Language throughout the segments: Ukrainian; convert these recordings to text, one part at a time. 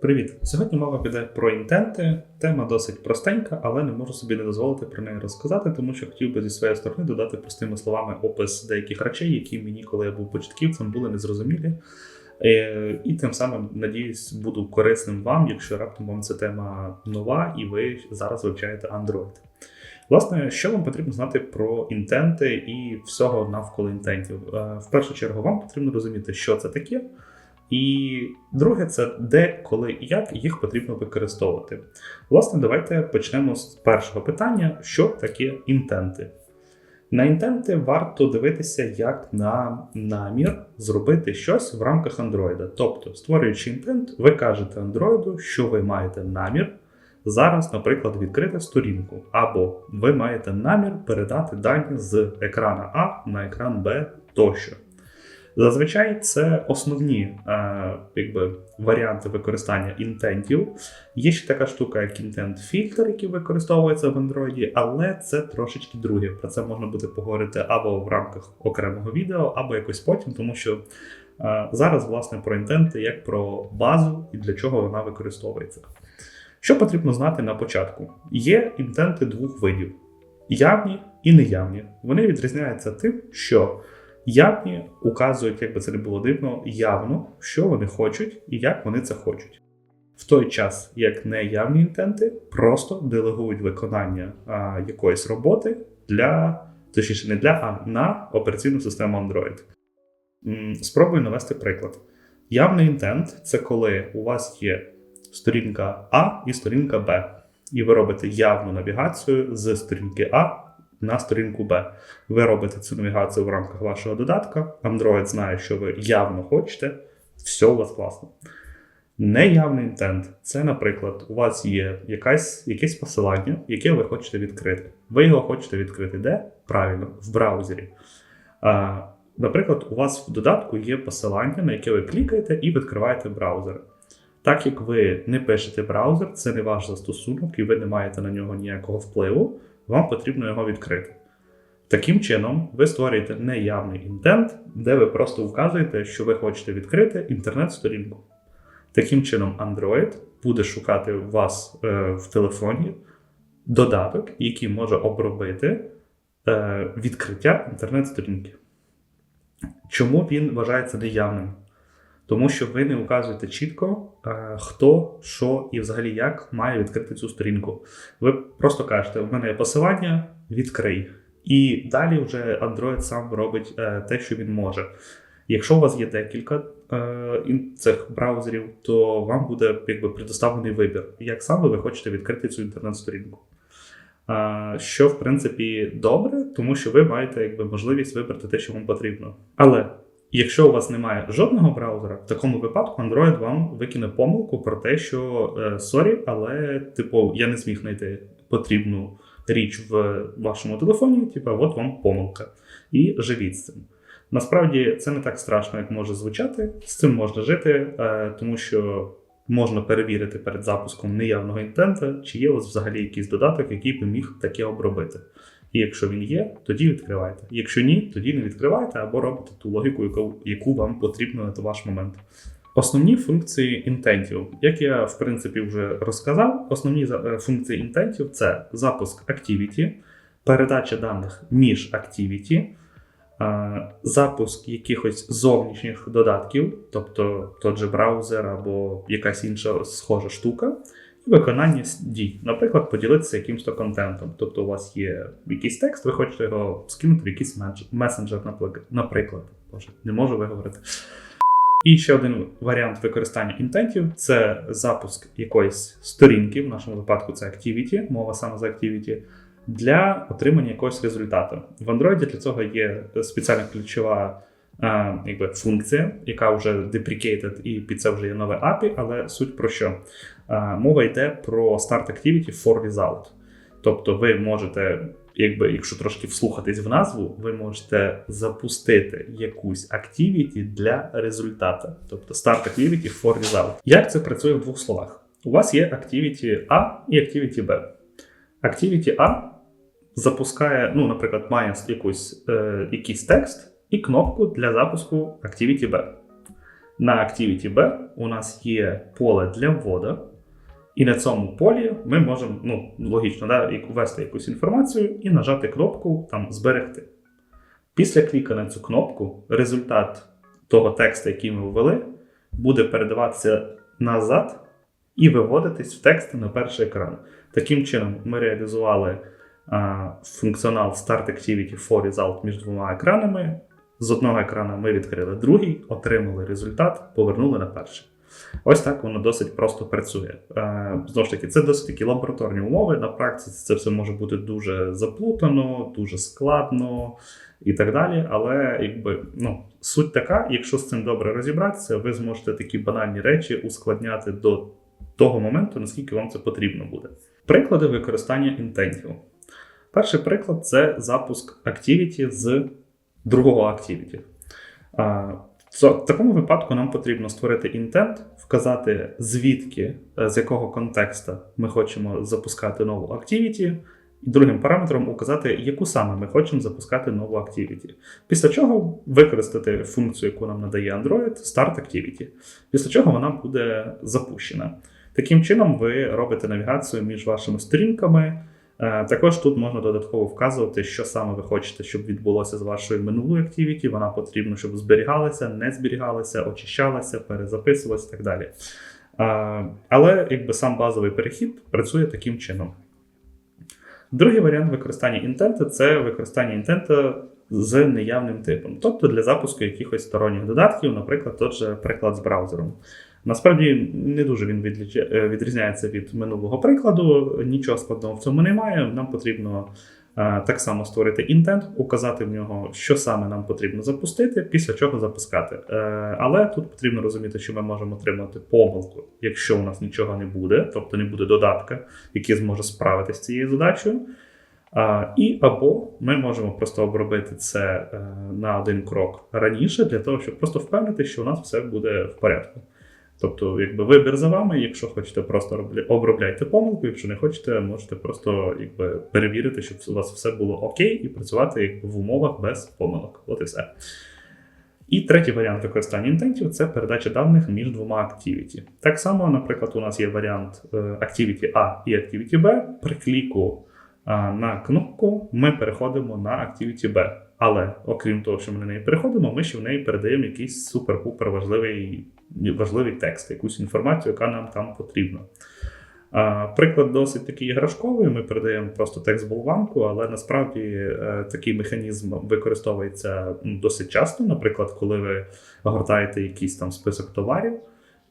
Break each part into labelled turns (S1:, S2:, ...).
S1: Привіт! Сьогодні мова піде про інтенти. Тема досить простенька, але не можу собі не дозволити про неї розказати, тому що хотів би зі своєї сторони додати простими словами опис деяких речей, які мені, коли я був початківцем, були незрозумілі. Е, І тим самим, надіюсь, буду корисним вам, якщо раптом вам ця тема нова і ви зараз вивчаєте Android. Власне, що вам потрібно знати про інтенти і всього навколо інтентів? Е, В першу чергу, вам потрібно розуміти, що це таке. І друге, це де, коли і як їх потрібно використовувати. Власне, давайте почнемо з першого питання: що таке інтенти? На інтенти варто дивитися як на намір зробити щось в рамках Android. Тобто, створюючи інтент, ви кажете Android, що ви маєте намір зараз, наприклад, відкрити сторінку, або ви маєте намір передати дані з екрана А на екран Б тощо. Зазвичай це основні е, якби, варіанти використання інтентів. Є ще така штука, як інтент-фільтр, який використовується в Android, але це трошечки друге. Про це можна буде поговорити або в рамках окремого відео, або якось потім, тому що е, зараз, власне, про інтенти як про базу і для чого вона використовується. Що потрібно знати на початку? Є інтенти двох видів: явні і неявні. Вони відрізняються тим, що Явні указують, як би це не було дивно, явно, що вони хочуть і як вони це хочуть. В той час, як неявні інтенти, просто делегують виконання а, якоїсь роботи для, точніше, не для, а на операційну систему Android. Спробую навести приклад. Явний інтент це коли у вас є сторінка А і сторінка Б, і ви робите явну навігацію з сторінки А на сторінку Б. Ви робите цю навігацію в рамках вашого додатка. Android знає, що ви явно хочете, все у вас класно. Неявний інтент це, наприклад, у вас є якась, якесь посилання, яке ви хочете відкрити. Ви його хочете відкрити де? Правильно, в браузері. А, Наприклад, у вас в додатку є посилання, на яке ви клікаєте і відкриваєте браузер. Так як ви не пишете браузер, це не ваш застосунок, і ви не маєте на нього ніякого впливу вам потрібно його відкрити. Таким чином, ви створюєте неявний інтент, де ви просто вказуєте, що ви хочете відкрити інтернет-сторінку. Таким чином, Android буде шукати у вас е, в телефоні додаток, який може обробити е, відкриття інтернет-сторінки. Чому він вважається неявним? Тому що ви не указуєте чітко, е, хто, що і взагалі як має відкрити цю сторінку. Ви просто кажете: в мене є посилання, відкрий. І далі вже Android сам робить е, те, що він може. Якщо у вас є декілька е, цих браузерів, то вам буде якби предоставлений вибір, як саме ви хочете відкрити цю інтернет-сторінку. Що, в принципі, добре, тому що ви маєте якби, можливість вибрати те, що вам потрібно. Але Якщо у вас немає жодного браузера, в такому випадку Android вам викине помилку про те, що сорі, але типу я не зміг знайти потрібну річ в вашому телефоні, типу, от вам помилка. І живіть з цим. Насправді це не так страшно, як може звучати. З цим можна жити, е, тому що можна перевірити перед запуском неявного інтента, чи є у вас взагалі якийсь додаток, який би міг таке обробити. І якщо він є, тоді відкривайте. Якщо ні, тоді не відкривайте або робите ту логіку, яку, яку вам потрібно на ваш момент. Основні функції інтентів, як я в принципі вже розказав, основні е, функції інтентів це запуск Activity, передача даних між Activity, е, запуск якихось зовнішніх додатків, тобто тот же браузер або якась інша схожа штука виконання дій. Наприклад, поділитися якимось то контентом. Тобто у вас є якийсь текст, ви хочете його скинути в якийсь месенджер, наприклад. Боже, не можу виговорити. І ще один варіант використання інтентів це запуск якоїсь сторінки, в нашому випадку це Activity, мова саме за Activity, для отримання якогось результату. В Android для цього є спеціальна ключова якби, функція, яка вже deprecated, і під це вже є нове API, але суть про що? Мова йде про Start Activity for Result. Тобто ви можете, якби, якщо трошки вслухатись в назву, ви можете запустити якусь activity для результата. Тобто Start Activity for Result. Як це працює в двох словах? У вас є Activity A і Activity B. Activity A запускає, ну, наприклад, має якусь, е, якийсь текст і кнопку для запуску Activity B. На Activity B у нас є поле для вводу, і на цьому полі ми можемо, ну, логічно, да, ввести якусь інформацію і нажати кнопку там зберегти. Після кліка на цю кнопку результат того тексту, який ми ввели, буде передаватися назад і виводитись в тексти на перший екран. Таким чином, ми реалізували а, функціонал Start Activity for Result між двома екранами. З одного екрану ми відкрили другий, отримали результат, повернули на перший. Ось так воно досить просто працює. Е, Знову ж таки, це досить такі лабораторні умови. На практиці це все може бути дуже заплутано, дуже складно і так далі. Але якби ну, суть така, якщо з цим добре розібратися, ви зможете такі банальні речі ускладняти до того моменту, наскільки вам це потрібно буде. Приклади використання інтентів. Перший приклад це запуск Activity з другого Activity. В такому випадку нам потрібно створити інтент, вказати звідки, е, з якого контекста ми хочемо запускати нову Activity, і другим параметром указати, яку саме ми хочемо запускати нову Activity. Після чого використати функцію, яку нам надає Android, Start Activity. Після чого вона буде запущена. Таким чином, ви робите навігацію між вашими сторінками. Е, Також тут можна додатково вказувати, що саме ви хочете, щоб відбулося з вашою минулою Activity. Вона потрібна, щоб зберігалася, не зберігалася, очищалася, перезаписувалася і так далі. Е, Але якби сам базовий перехід працює таким чином. Другий варіант використання інтента це використання інтента з неявним типом, тобто для запуску якихось сторонніх додатків, наприклад, тот же приклад з браузером. Насправді не дуже він е, відрізняється від минулого прикладу, нічого складного в цьому немає. Нам потрібно е, так само створити інтент, указати в нього, що саме нам потрібно запустити, після чого запускати. Е, Але тут потрібно розуміти, що ми можемо отримати помилку, якщо у нас нічого не буде, тобто не буде додатка, який зможе справитися з цією задачею. А, І або ми можемо просто обробити це на один крок раніше, для того, щоб просто впевнити, що у нас все буде в порядку. Тобто, якби вибір за вами, якщо хочете, просто робля- обробляйте помилку, якщо не хочете, можете просто якби, перевірити, щоб у вас все було окей, і працювати якби, в умовах без помилок. От і все. І третій варіант використання інтентів це передача даних між двома Activity. Так само, наприклад, у нас є варіант е, Activity A і Activity B. При кліку на кнопку ми переходимо на Activity B. Але окрім того, що ми на неї переходимо, ми ще в неї передаємо якийсь супер-пупер важливий, важливий текст, якусь інформацію, яка нам там потрібна. Приклад досить такий іграшковий. Ми передаємо просто текст болванку, але насправді е, такий механізм використовується досить часто. Наприклад, коли ви гортаєте якийсь там список товарів,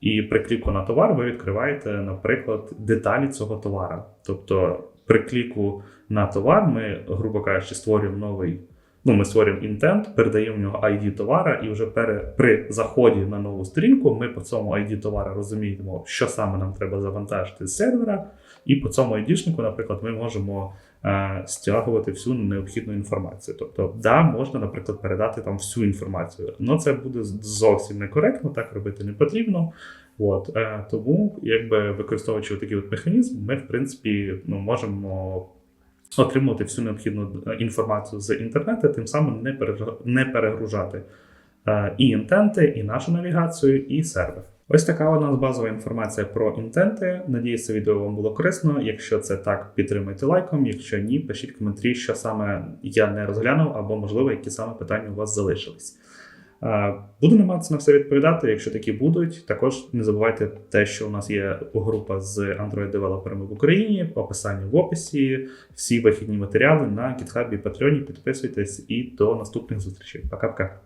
S1: і при кліку на товар ви відкриваєте, наприклад, деталі цього товара. Тобто, при кліку на товар ми, грубо кажучи, створюємо новий. Ну, ми створюємо інтент, передаємо в нього ID товара, і вже пере, при заході на нову сторінку ми по цьому ID товара розуміємо, що саме нам треба завантажити з сервера. І по цьому ID-шнику, наприклад, ми можемо е, стягувати всю необхідну інформацію. Тобто, да, можна, наприклад, передати там всю інформацію. але це буде зовсім некоректно, так робити не потрібно. От, е, тому, якби використовуючи такий от механізм, ми, в принципі, ну, можемо отримувати всю необхідну е, інформацію з інтернету, тим самим не, перегружати е, і інтенти, і нашу навігацію, і сервер. Ось така у нас базова інформація про інтенти. Надіюсь, це відео вам було корисно. Якщо це так, підтримайте лайком. Якщо ні, пишіть коментарі, що саме я не розглянув, або можливо, які саме питання у вас залишились. Е, Буду намагатися на все відповідати, якщо такі будуть. Також не забувайте те, що у нас є група з Android-девелоперами в Україні, описання в описі, всі вихідні матеріали на GitHub і Patreon. Підписуйтесь і до наступних зустрічей. Пока-пока.